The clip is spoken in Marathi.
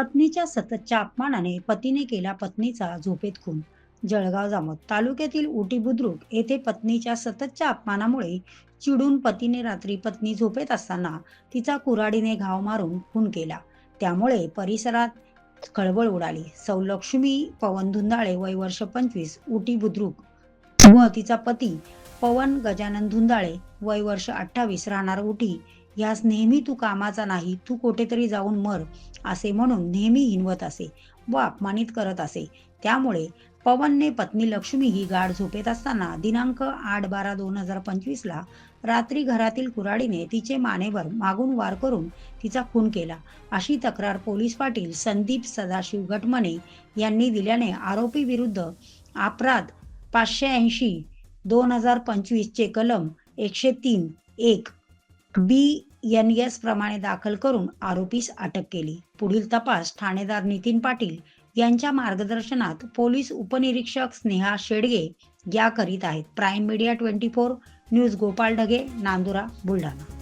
पत्नीच्या सततच्या अपमानाने पतीने केला पत्नीचा झोपेत खून. जळगाव जामोद तालुक्यातील उटी बुद्रुक येथे पत्नीच्या सततच्या अपमानामुळे चिडून पतीने रात्री पत्नी झोपेत असताना तिचा कुऱ्हाडीने घाव मारून खून केला. त्यामुळे परिसरात खळबळ उडाली. सौ लक्ष्मी पवन धुंदाळे वय वर्ष पंचवीस उटी बुद्रुक व तिचा पती पवन गजानन धुंदाळे वय वर्ष अठ्ठावीस राहणार उटी यास नेहमी तू कामाचा नाही तू कुठेतरी जाऊन मर असे म्हणून नेहमी हिनवत असे व अपमानित करत असे. त्यामुळे पवनने पत्नी लक्ष्मी ही गाढ झोपेत असताना दिनांक आठ बारा दोन हजार पंचवीसला रात्री घरातील कुऱ्हाडीने तिचे मानेवर मागून वार करून तिचा खून केला. अशी तक्रार पोलीस पाटील संदीप सदाशिव गटमने यांनी दिल्याने आरोपी विरुद्ध अपराध पाचशे ऐंशी दोन हजार पंचवीसचे कलम एकशे तीन एक बी एन एस प्रमाणे दाखल करून आरोपीस अटक केली. पुढील तपास ठाणेदार नितीन पाटील यांच्या मार्गदर्शनात पोलीस उपनिरीक्षक स्नेहा शेडगे या करीत आहेत. Prime media twenty four news Gopal Dhage Nandura Buldhana.